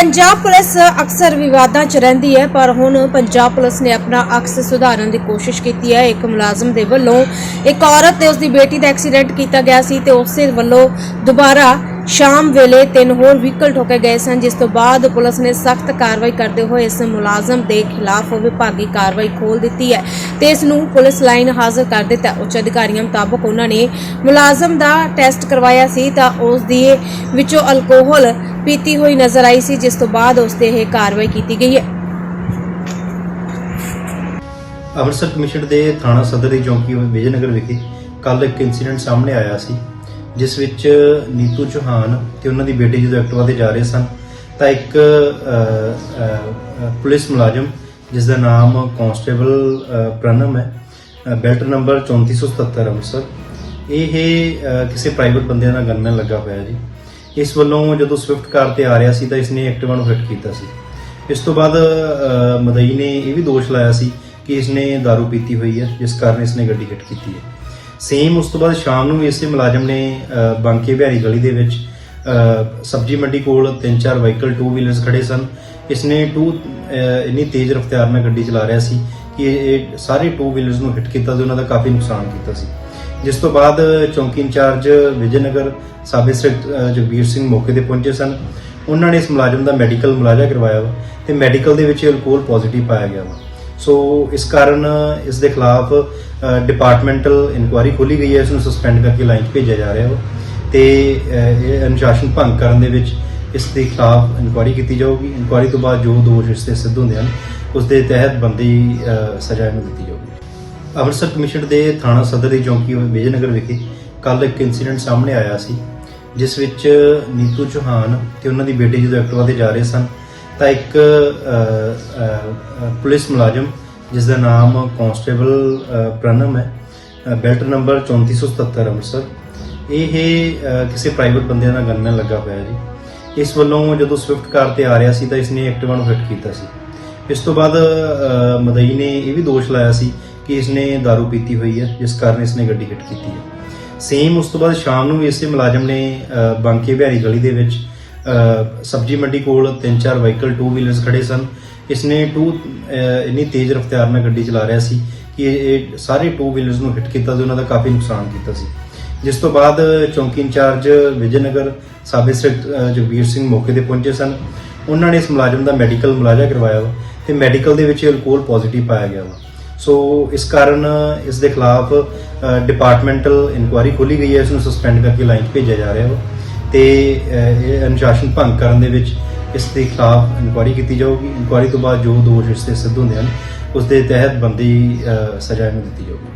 Punjab police ਅਕਸਰ ਵਿਵਾਦਾਂ 'ਚ ਰਹਿੰਦੀ ਹੈ, ਪਰ ਹੁਣ ਪੰਜਾਬ ਪੁਲਿਸ ਨੇ ਆਪਣਾ ਅਕਸ ਸੁਧਾਰਨ ਦੀ ਕੋਸ਼ਿਸ਼ ਕੀਤੀ ਹੈ। ਇੱਕ ਮੁਲਾਜ਼ਮ ਦੇ ਵੱਲੋਂ ਇੱਕ ਔਰਤ ਤੇ ਉਸ ਦੀ ਬੇਟੀ ਦਾ ਐਕਸੀਡੈਂਟ ਕੀਤਾ ਗਿਆ ਸੀ ਤੇ ਉਸੇ ਵੱਲੋਂ ਦੁਬਾਰਾ ਸ਼ਾਮ ਵੇਲੇ ਤਿੰਨ ਹੋਰ ਵਹੀਕਲ ਠੋਕੇ ਗਏ ਸਨ, ਜਿਸ ਤੋਂ ਬਾਅਦ ਪੁਲਿਸ ਨੇ ਸਖਤ ਕਾਰਵਾਈ ਕਰਦੇ ਹੋਏ ਇਸ ਮੁਲਾਜ਼ਮ ਦੇ ਖਿਲਾਫ ਵਿਭਾਗੀ ਕਾਰਵਾਈ ਖੋਲ ਦਿੱਤੀ ਹੈ ਤੇ ਇਸ ਨੂੰ ਪੁਲਿਸ ਲਾਈਨ ਹਾਜ਼ਰ ਕਰ ਦਿੱਤਾ ਉੱਚ ਅਧਿਕਾਰੀਆਂ ਮੁਤਾਬਕ ਉਹਨਾਂ ਨੇ ਮੁਲਾਜ਼ਮ ਦਾ ਟੈਸਟ ਕਰਵਾਇਆ ਸੀ ਤਾਂ ਉਸ ਦੀ ਵਿੱਚੋਂ ਅਲਕੋਹਲ ਪੀਤੀ ਹੋਈ ਨਜ਼ਰ ਆਈ ਸੀ, ਜਿਸ ਤੋਂ ਬਾਅਦ ਉਸ ਤੇ ਇਹ ਕਾਰਵਾਈ ਕੀਤੀ ਗਈ ਹੈ। ਅੰਮ੍ਰਿਤਸਰ ਕਮਿਸ਼ਨ ਦੇ ਥਾਣਾ ਸਦਰ ਦੀ ਚੌਂਕੀ ਵਿਜੇਨਗਰ ਵਿਖੇ ਕੱਲ ਇੱਕ ਇਨਸੀਡੈਂਟ ਸਾਹਮਣੇ ਆਇਆ ਸੀ। ਜਿਸ ਵਿੱਚ ਨੀਤੂ ਚੌਹਾਨ ਤੇ ਉਹਨਾਂ ਦੀ ਬੇਟੀ ਜਦੋਂ ਐਕਟਿਵਾ ਤੇ ਜਾ ਰਹੇ ਸਨ ਤਾਂ ਇੱਕ ਪੁਲਿਸ ਮੁਲਾਜ਼ਮ ਜਿਸ ਦਾ ਨਾਮ ਕਾਂਸਟੇਬਲ ਅ, ਪ੍ਰਣਮ ਹੈ ਬੈਲਟ ਨੰਬਰ 3477 ਅੰਮ੍ਰਿਤਸਰ। ਇਹ ਕਿਸੇ ਪ੍ਰਾਈਵੇਟ ਬੰਦਿਆਂ ਦਾ ਗਨਮੈਨ ਲੱਗਾ ਹੋਇਆ ਜੀ। ਇਸ ਵੱਲੋਂ ਜਦੋਂ ਸਵਿਫਟ ਕਾਰ ਤੇ ਆ ਰਿਹਾ ਸੀ ਤਾਂ ਇਸਨੇ ਐਕਟਿਵਾ ਨੂੰ ਹਿੱਟ ਕੀਤਾ ਸੀ। ਇਸ ਤੋਂ ਬਾਅਦ ਮਦਈ ਨੇ ਇਹ ਵੀ ਦੋਸ਼ ਲਾਇਆ ਸੀ ਕਿ ਇਸਨੇ दारू ਪੀਤੀ ਹੋਈ ਹੈ ਜਿਸ ਕਾਰਨ ਇਸਨੇ ਗੱਡੀ ਹਿੱਟ ਕੀਤੀ ਹੈ। ਸੇਮ ਉਸ ਤੋਂ ਬਾਅਦ ਸ਼ਾਮ ਨੂੰ ਇਸੇ ਮੁਲਾਜ਼ਮ ਨੇ ਅ, ਬਾਂਕੇ ਬਿਹਾਰੀ ਗਲੀ ਦੇ ਵਿੱਚ ਸਬਜ਼ੀ ਮੰਡੀ ਕੋਲ ਤਿੰਨ ਚਾਰ ਵਹੀਕਲ ਟੂ ਵੀਲਰਸ ਖੜੇ ਸਨ। ਇਸਨੇ ਟੂ ਇੰਨੀ ਤੇਜ਼ ਰਫ਼ਤਾਰ ਨਾਲ ਗੱਡੀ ਚਲਾ ਰਿਹਾ ਸੀ ਕਿ ਇਹ ਸਾਰੇ ਟੂ ਵੀਲਰਸ ਨੂੰ ਹਿੱਟ ਕੀਤਾ ਤੇ ਉਹਨਾਂ ਦਾ ਕਾਫੀ ਨੁਕਸਾਨ ਕੀਤਾ ਸੀ। ਜਿਸ ਤੋਂ ਬਾਅਦ ਚੌਂਕੀ ਇੰਚਾਰਜ ਵਿਜੇਨਗਰ ਸਾਬ ਇੰਸਪੈਕਟਰ ਜਗਬੀਰ ਸਿੰਘ ਮੌਕੇ ਤੇ ਪਹੁੰਚੇ ਸਨ। ਉਹਨਾਂ ਨੇ ਇਸ ਮੁਲਾਜ਼ਮ ਦਾ ਮੈਡੀਕਲ ਮੁਲਾਜ਼ਾ ਕਰਵਾਇਆ ਵਾ ਤੇ ਮੈਡੀਕਲ ਦੇ ਵਿੱਚ ਅਲਕੋਹਲ ਪੋਜ਼ਿਟਿਵ ਪਾਇਆ ਗਿਆ ਵਾ। ਸੋ ਇਸ ਕਾਰਨ ਇਸ ਦੇ ਖਿਲਾਫ ਡਿਪਾਰਟਮੈਂਟਲ ਇਨਕੁਆਇਰੀ ਖੋਲੀ ਗਈ ਹੈ ਇਸ ਨੂੰ ਸਸਪੈਂਡ ਕਰਕੇ ਲਾਈਨ 'ਚ ਭੇਜਿਆ ਜਾ ਰਿਹਾ ਵਾ ਤੇ ਇਹ ਅਨੁਸ਼ਾਸਨ ਭੰਗ ਕਰਨ ਦੇ ਵਿੱਚ ਇਸ ਦੇ ਖਿਲਾਫ ਇਨਕੁਆਇਰੀ ਕੀਤੀ ਜਾਊਗੀ ਇਨਕੁਆਇਰੀ ਤੋਂ ਬਾਅਦ ਜੋ ਦੋਸ਼ ਇਸ ਤੇ ਸਿੱਧ ਹੁੰਦੇ ਹਨ ਉਸ ਦੇ ਤਹਿਤ ਬੰਦੀ ਸਜ਼ਾ ਇਹਨੂੰ ਦਿੱਤੀ ਜਾਊਗੀ ਅੰਮ੍ਰਿਤਸਰ ਕਮਿਸ਼ਨ ਦੇ ਥਾਣਾ ਸਦਰ ਦੀ ਚੌਂਕੀ ਵਿਜੇਨਗਰ ਵਿਖੇ ਕੱਲ ਇੱਕ ਇਨਸੀਡੈਂਟ ਸਾਹਮਣੇ ਆਇਆ ਸੀ ਜਿਸ ਵਿੱਚ ਨੀਤੂ ਚੌਹਾਨ ਤੇ ਉਹਨਾਂ ਦੀ ਬੇਟੀ ਜਦੋਂ ਐਕਟਿਵਾ ਤੇ ਜਾ ਰਹੇ ਸਨ ਤਾਂ ਇੱਕ ਪੁਲਿਸ ਮੁਲਾਜ਼ਮ ਜਿਸ ਦਾ ਨਾਮ ਕਾਂਸਟੇਬਲ ਅ, ਪ੍ਰਣਮ ਹੈ ਬੈਲਟ ਨੰਬਰ 3477 ਅੰਮ੍ਰਿਤਸਰ। ਇਹ ਕਿਸੇ ਪ੍ਰਾਈਵੇਟ ਬੰਦਿਆਂ ਦਾ ਗੰਨ ਲੱਗਾ ਹੋਇਆ ਜੀ। ਇਸ ਵੱਲੋਂ ਜਦੋਂ ਸਵਿਫਟ ਕਾਰ ਤੇ ਆ ਰਿਹਾ ਸੀ ਤਾਂ ਇਸਨੇ ਐਕਟਿਵਾ ਨੂੰ ਹਿੱਟ ਕੀਤਾ ਸੀ। ਇਸ ਤੋਂ ਬਾਅਦ ਮਦਈ ਨੇ ਇਹ ਵੀ ਦੋਸ਼ ਲਾਇਆ ਸੀ ਕਿ ਇਸਨੇ दारू ਪੀਤੀ ਹੋਈ ਹੈ ਜਿਸ ਕਾਰਨ ਇਸਨੇ ਗੱਡੀ ਹਿੱਟ ਕੀਤੀ ਹੈ। ਸੇਮ ਉਸ ਤੋਂ ਬਾਅਦ ਸ਼ਾਮ ਨੂੰ ਇਸੇ ਮੁਲਾਜ਼ਮ ਨੇ ਬਾਂਕੇ ਬਿਹਾਰੀ ਗਲੀ ਦੇ ਵਿੱਚ ਸਬਜ਼ੀ ਮੰਡੀ ਕੋਲ ਤਿੰਨ ਚਾਰ ਵਹੀਕਲ ਟੂ ਵੀਲਰਸ ਖੜੇ ਸਨ। ਇਸਨੇ ਟੂ ਇੰਨੀ ਤੇਜ਼ ਰਫ਼ਤਾਰ ਨਾਲ ਗੱਡੀ ਚਲਾ ਰਿਹਾ ਸੀ ਕਿ ਇਹ ਸਾਰੇ ਟੂ ਵੀਲਰਸ ਨੂੰ ਹਿੱਟ ਕੀਤਾ ਤੇ ਉਹਨਾਂ ਦਾ ਕਾਫੀ ਨੁਕਸਾਨ ਕੀਤਾ ਸੀ। ਜਿਸ ਤੋਂ ਬਾਅਦ ਚੌਂਕੀ ਇੰਚਾਰਜ ਵਿਜੇਨਗਰ ਸਾਬ ਇੰਸਪੈਕਟਰ ਜਗਬੀਰ ਸਿੰਘ ਮੌਕੇ ਤੇ ਪਹੁੰਚੇ ਸਨ। ਉਹਨਾਂ ਨੇ ਇਸ ਮੁਲਾਜ਼ਮ ਦਾ ਮੈਡੀਕਲ ਮੁਲਾਜ਼ਾ ਕਰਵਾਇਆ ਵਾ ਤੇ ਮੈਡੀਕਲ ਦੇ ਵਿੱਚ ਅਲਕੋਹਲ ਪੋਜ਼ਿਟਿਵ ਪਾਇਆ ਗਿਆ ਵਾ। ਸੋ ਇਸ ਕਾਰਨ ਇਸ ਦੇ ਖਿਲਾਫ ਡਿਪਾਰਟਮੈਂਟਲ ਇਨਕੁਆਇਰੀ ਖੋਲੀ ਗਈ ਹੈ। ਇਸ ਨੂੰ ਸਸਪੈਂਡ ਕਰਕੇ ਲਾਈਨ 'ਚ ਭੇਜਿਆ ਜਾ ਰਿਹਾ ਵਾ। ਤੇ ਇਹ ਅਨੁਸ਼ਾਸਨ ਭੰਗ ਕਰਨ ਦੇ ਵਿੱਚ ਇਸ ਦੇ ਖਿਲਾਫ ਇਨਕੁਆਇਰੀ ਕੀਤੀ ਜਾਊਗੀ। ਇਨਕੁਆਇਰੀ ਤੋਂ ਬਾਅਦ ਜੋ ਦੋਸ਼ ਇਸ ਤੇ ਸਿੱਧ ਹੁੰਦੇ ਹਨ ਉਸ ਦੇ ਤਹਿਤ ਬੰਦੀ ਅਹ, ਸਜ਼ਾ ਇਹਨੂੰ ਦਿੱਤੀ ਜਾਊਗੀ।